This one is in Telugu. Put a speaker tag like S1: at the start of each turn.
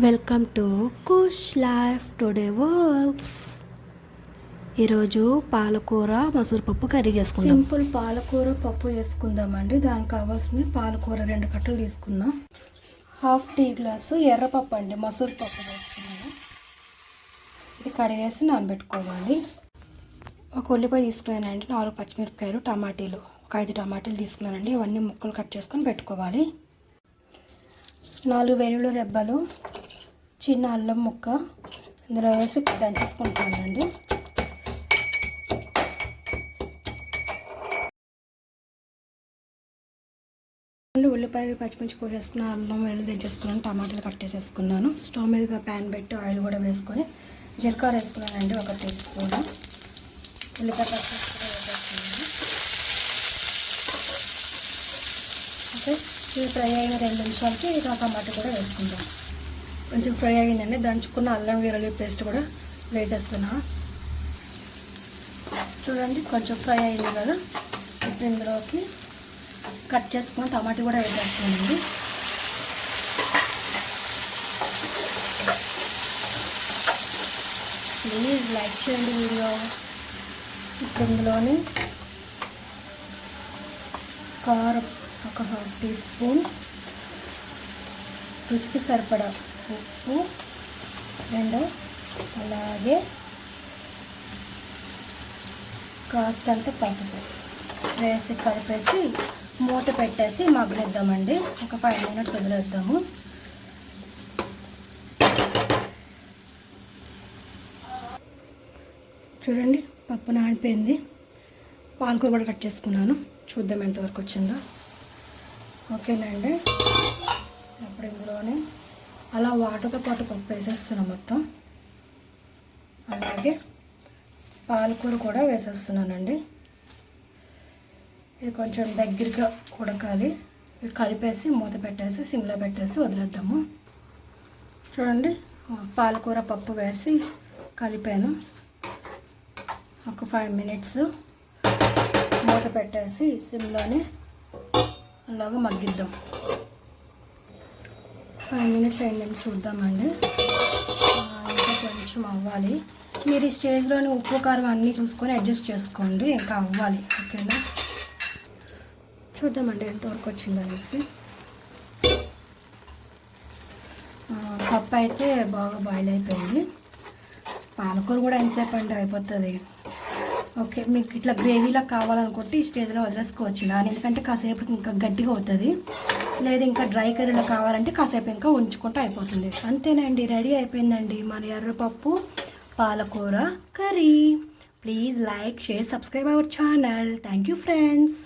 S1: Welcome to Kush life today works ఈరోజు పాలకూర మసూరు పప్పు కర్రీ చేసుకుందాం. సింపుల్ పాలకూర పప్పు చేసుకుందామండి. దానికి కావాల్సిన పాలకూర రెండు కట్టలు తీసుకుందాం హాఫ్ టీ గ్లాసు ఎర్రపప్పు అండి మసూరు పప్పు వేసుకున్నాను ఇది కడిగేసి నానబెట్టుకోవాలి. ఒక ఉల్లిపాయ తీసుకున్నానండి నాలుగు పచ్చిమిరపకాయలు టమాటీలు. ఒక ఐదు టమాటీలు తీసుకున్నానండి. ఇవన్నీ ముక్కలు కట్ చేసుకొని పెట్టుకోవాలి. నాలుగు వెల్లుల్లి రెబ్బలు చిన్న అల్లం ముక్క ఇందులో వేసి దంచేసుకుంటానండి ఉల్లిపాయ పచ్చిమిర్చి కోసేసుకున్న అల్లం వెళ్ళి దంచేసుకున్నాను టమాటాలు కట్ చేసేసుకున్నాను. స్టవ్ మీద ప్యాన్ పెట్టి ఆయిల్ కూడా వేసుకొని జీలకర్ర వేసుకున్నానండి ఒక టీ స్పూన్. ఉల్లిపాయ పచ్చిమిర్చి వేసేసుకున్నాను. ఓకే ఇది ఫ్రై అయిన రెండు నిమిషాలకి ఇక టమాటా కూడా వేసుకుందాం. కొంచెం ఫ్రై అయిందండి దంచుకున్న అల్లం వీరలి పేస్ట్ కూడా వేసేస్తున్నా. చూడండి కొంచెం ఫ్రై అయింది కదా. ఇప్పుడు ఇందులోకి కట్ చేసుకున్న టమాటా కూడా వేసేస్తానండి ప్లీజ్ లైక్ చేయండి వీడియో. ఇప్పుడు ఇందులోని కారం ఒక హాఫ్ టీ స్పూన్ రుచికి సరిపడా ఉప్పు అండ్ అలాగే కాస్తంత పసుపు. వేసి కలిపేసి మూత పెట్టేసి మగ్గనిద్దామండి ఒక ఫైవ్ మినిట్స్ వదిలేద్దాము. చూడండి పప్పు నానిపోయింది. పాలకూర కూడా కట్ చేసుకున్నాను. చూద్దాం ఎంతవరకు వచ్చిందో. ఓకేనండి. అప్పుడు ఇందులోనే అలా వాటర్తో పాటు పప్పు వేసేస్తున్నాను మొత్తం. అలాగే పాలకూర కూడా వేసేస్తున్నానండి. ఇది కొంచెం దగ్గరగా ఉడకాలి. కలిపేసి మూత పెట్టేసి సిమ్లో పెట్టేసి వదిలేద్దాము. చూడండి పాలకూర పప్పు వేసి కలిపాను. ఒక ఫైవ్ మినిట్స్ మూత పెట్టేసి సిమ్లోనే అలాగా మగ్గిద్దాం. ఫైవ్ మినిట్స్ అయిందని చూద్దామండి. ఇంకా కొంచెం అవ్వాలి. మీరు ఈ స్టేజ్లోని ఉప్పు కారం అన్నీ చూసుకొని అడ్జస్ట్ చేసుకోండి ఇంకా అవ్వాలి ఓకేనా? చూద్దామండి ఎంతవరకు వచ్చిందనేసి పప్పు అయితే బాగా బాయిల్ అయిపోయింది. పాలకూర కూడా ఎంతసేపు అండి అయిపోతుంది? ఓకే మీకు ఇట్లా గ్రేవీలా కావాలనుకుంటే ఈ స్టేజ్లో వదిలేసుకోవచ్చు నాని ఎందుకంటే కాసేపు ఇంకా గట్టిగా అవుతుంది. లేదు ఇంకా డ్రై కర్రీలో కావాలంటే కాసేపు ఇంకా ఉంచుకుంటే అయిపోతుంది. అంతేనండి రెడీ అయిపోయిందండి మన ఎర్రపప్పు పాలకూర curry. Please like share subscribe our channel. Thank you friends.